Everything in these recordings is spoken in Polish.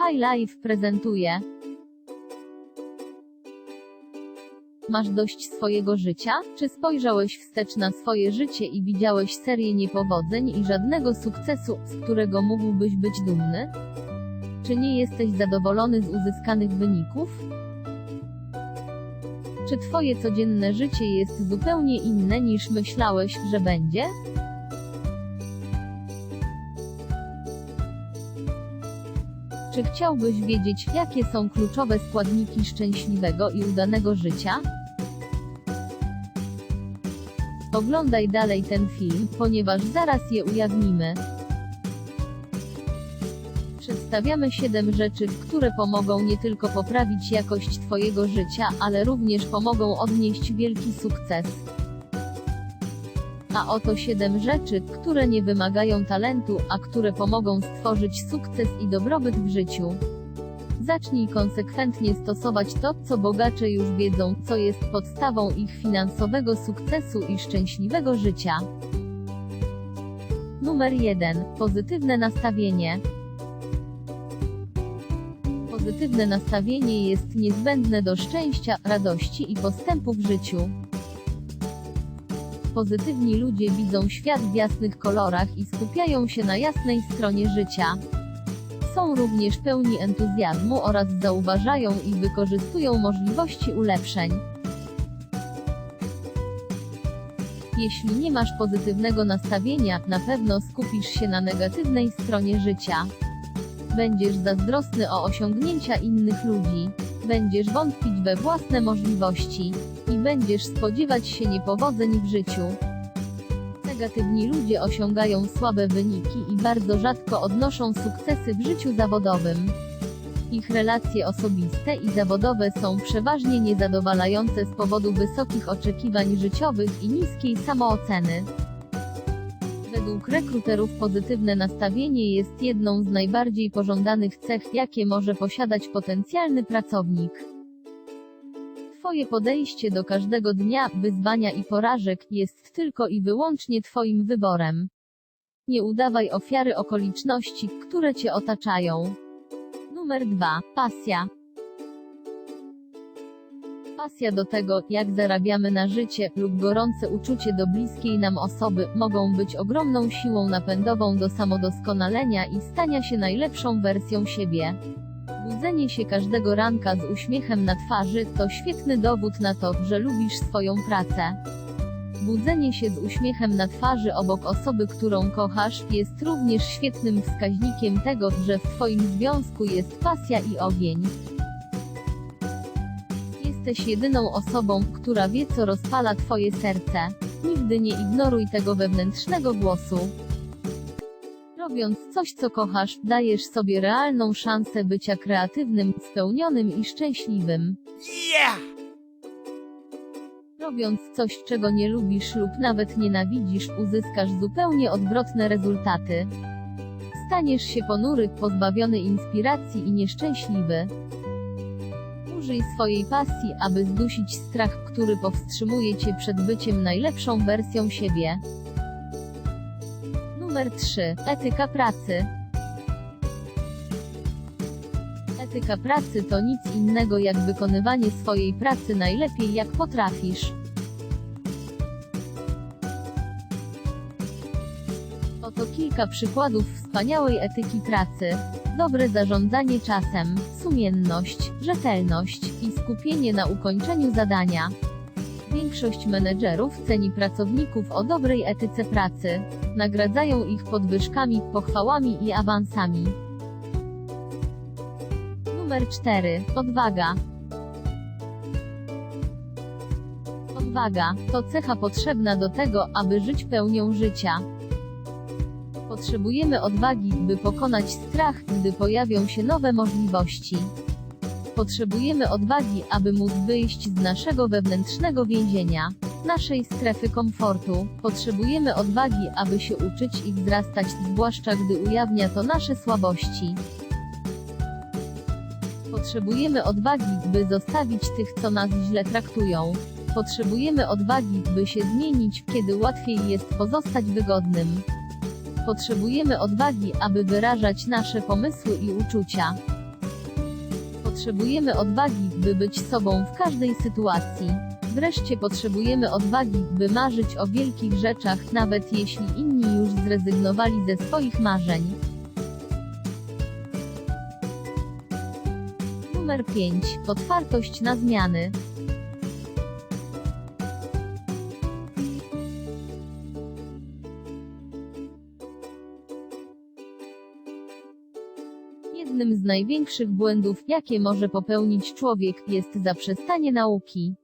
High Life prezentuje. Masz dość swojego życia? Czy spojrzałeś wstecz na swoje życie i widziałeś serię niepowodzeń i żadnego sukcesu, z którego mógłbyś być dumny? Czy nie jesteś zadowolony z uzyskanych wyników? Czy twoje codzienne życie jest zupełnie inne niż myślałeś, że będzie? Czy chciałbyś wiedzieć, jakie są kluczowe składniki szczęśliwego i udanego życia? Oglądaj dalej ten film, ponieważ zaraz je ujawnimy. Przedstawiamy 7 rzeczy, które pomogą nie tylko poprawić jakość Twojego życia, ale również pomogą odnieść wielki sukces. A oto 7 rzeczy, które nie wymagają talentu, a które pomogą stworzyć sukces i dobrobyt w życiu. Zacznij konsekwentnie stosować to, co bogacze już wiedzą, co jest podstawą ich finansowego sukcesu i szczęśliwego życia. Numer 1. Pozytywne nastawienie. Pozytywne nastawienie jest niezbędne do szczęścia, radości i postępu w życiu. Pozytywni ludzie widzą świat w jasnych kolorach i skupiają się na jasnej stronie życia. Są również pełni entuzjazmu oraz zauważają i wykorzystują możliwości ulepszeń. Jeśli nie masz pozytywnego nastawienia, na pewno skupisz się na negatywnej stronie życia. Będziesz zazdrosny o osiągnięcia innych ludzi. Będziesz wątpić we własne możliwości. I będziesz spodziewać się niepowodzeń w życiu. Negatywni ludzie osiągają słabe wyniki i bardzo rzadko odnoszą sukcesy w życiu zawodowym. Ich relacje osobiste i zawodowe są przeważnie niezadowalające z powodu wysokich oczekiwań życiowych i niskiej samooceny. Według rekruterów pozytywne nastawienie jest jedną z najbardziej pożądanych cech, jakie może posiadać potencjalny pracownik. Twoje podejście do każdego dnia, wyzwania i porażek jest tylko i wyłącznie Twoim wyborem. Nie udawaj ofiary okoliczności, które Cię otaczają. Numer 2. Pasja. Pasja do tego, jak zarabiamy na życie, lub gorące uczucie do bliskiej nam osoby, mogą być ogromną siłą napędową do samodoskonalenia i stania się najlepszą wersją siebie. Budzenie się każdego ranka z uśmiechem na twarzy to świetny dowód na to, że lubisz swoją pracę. Budzenie się z uśmiechem na twarzy obok osoby, którą kochasz, jest również świetnym wskaźnikiem tego, że w Twoim związku jest pasja i ogień. Jesteś jedyną osobą, która wie, co rozpala Twoje serce. Nigdy nie ignoruj tego wewnętrznego głosu. Robiąc coś, co kochasz, dajesz sobie realną szansę bycia kreatywnym, spełnionym i szczęśliwym. Yeah! Robiąc coś, czego nie lubisz lub nawet nienawidzisz, uzyskasz zupełnie odwrotne rezultaty. Staniesz się ponury, pozbawiony inspiracji i nieszczęśliwy. Użyj swojej pasji, aby zdusić strach, który powstrzymuje cię przed byciem najlepszą wersją siebie. Numer 3. Etyka pracy. Etyka pracy to nic innego jak wykonywanie swojej pracy najlepiej jak potrafisz. Oto kilka przykładów wspaniałej etyki pracy. Dobre zarządzanie czasem, sumienność, rzetelność i skupienie na ukończeniu zadania. Większość menedżerów ceni pracowników o dobrej etyce pracy. Nagradzają ich podwyżkami, pochwałami i awansami. Numer 4. Odwaga. Odwaga to cecha potrzebna do tego, aby żyć pełnią życia. Potrzebujemy odwagi, by pokonać strach, gdy pojawią się nowe możliwości. Potrzebujemy odwagi, aby móc wyjść z naszego wewnętrznego więzienia, naszej strefy komfortu. Potrzebujemy odwagi, aby się uczyć i wzrastać, zwłaszcza gdy ujawnia to nasze słabości. Potrzebujemy odwagi, by zostawić tych, co nas źle traktują. Potrzebujemy odwagi, by się zmienić, kiedy łatwiej jest pozostać wygodnym. Potrzebujemy odwagi, aby wyrażać nasze pomysły i uczucia. Potrzebujemy odwagi, by być sobą w każdej sytuacji. Wreszcie potrzebujemy odwagi, by marzyć o wielkich rzeczach, nawet jeśli inni już zrezygnowali ze swoich marzeń. Numer 5. Otwartość na zmiany. Jednym z największych błędów, jakie może popełnić człowiek, jest zaprzestanie nauki.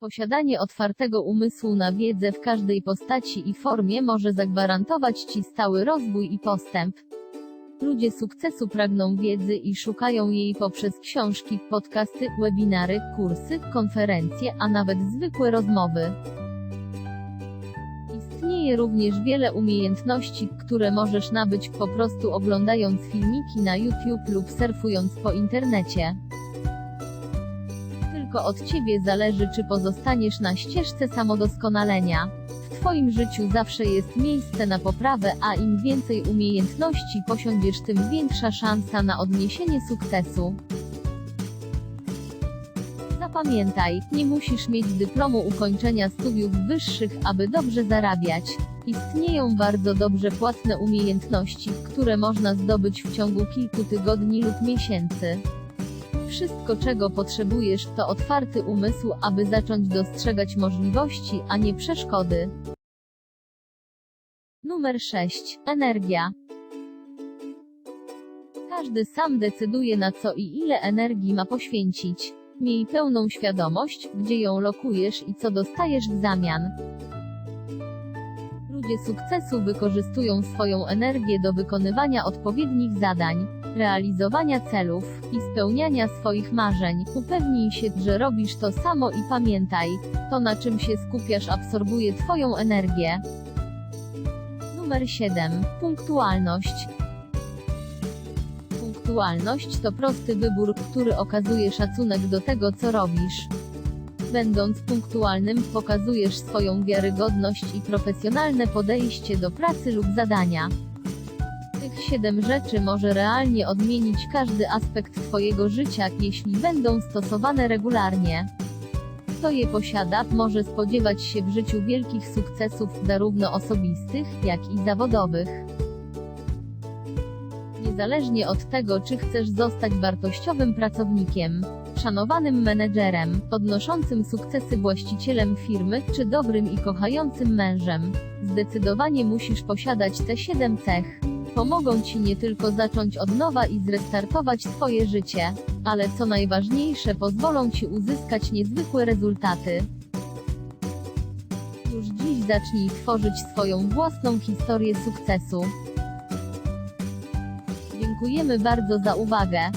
Posiadanie otwartego umysłu na wiedzę w każdej postaci i formie może zagwarantować Ci stały rozwój i postęp. Ludzie sukcesu pragną wiedzy i szukają jej poprzez książki, podcasty, webinary, kursy, konferencje, a nawet zwykłe rozmowy. Istnieje również wiele umiejętności, które możesz nabyć po prostu oglądając filmiki na YouTube lub surfując po internecie. Tylko od Ciebie zależy, czy pozostaniesz na ścieżce samodoskonalenia. W Twoim życiu zawsze jest miejsce na poprawę, a im więcej umiejętności posiądziesz, tym większa szansa na odniesienie sukcesu. Zapamiętaj, nie musisz mieć dyplomu ukończenia studiów wyższych, aby dobrze zarabiać. Istnieją bardzo dobrze płatne umiejętności, które można zdobyć w ciągu kilku tygodni lub miesięcy. Wszystko, czego potrzebujesz, to otwarty umysł, aby zacząć dostrzegać możliwości, a nie przeszkody. Numer 6. Energia. Każdy sam decyduje na co i ile energii ma poświęcić. Miej pełną świadomość, gdzie ją lokujesz i co dostajesz w zamian. Ludzie sukcesu wykorzystują swoją energię do wykonywania odpowiednich zadań, realizowania celów i spełniania swoich marzeń. Upewnij się, że robisz to samo i pamiętaj, to na czym się skupiasz absorbuje Twoją energię. Numer 7. Punktualność. Punktualność to prosty wybór, który okazuje szacunek do tego, co robisz. Będąc punktualnym, pokazujesz swoją wiarygodność i profesjonalne podejście do pracy lub zadania. Tych siedem rzeczy może realnie odmienić każdy aspekt Twojego życia, jeśli będą stosowane regularnie. Kto je posiada, może spodziewać się w życiu wielkich sukcesów, zarówno osobistych, jak i zawodowych. Niezależnie od tego, czy chcesz zostać wartościowym pracownikiem, szanowanym menedżerem, podnoszącym sukcesy właścicielem firmy, czy dobrym i kochającym mężem, zdecydowanie musisz posiadać te siedem cech. Pomogą Ci nie tylko zacząć od nowa i zrestartować swoje życie, ale co najważniejsze pozwolą Ci uzyskać niezwykłe rezultaty. Już dziś zacznij tworzyć swoją własną historię sukcesu. Dziękujemy bardzo za uwagę.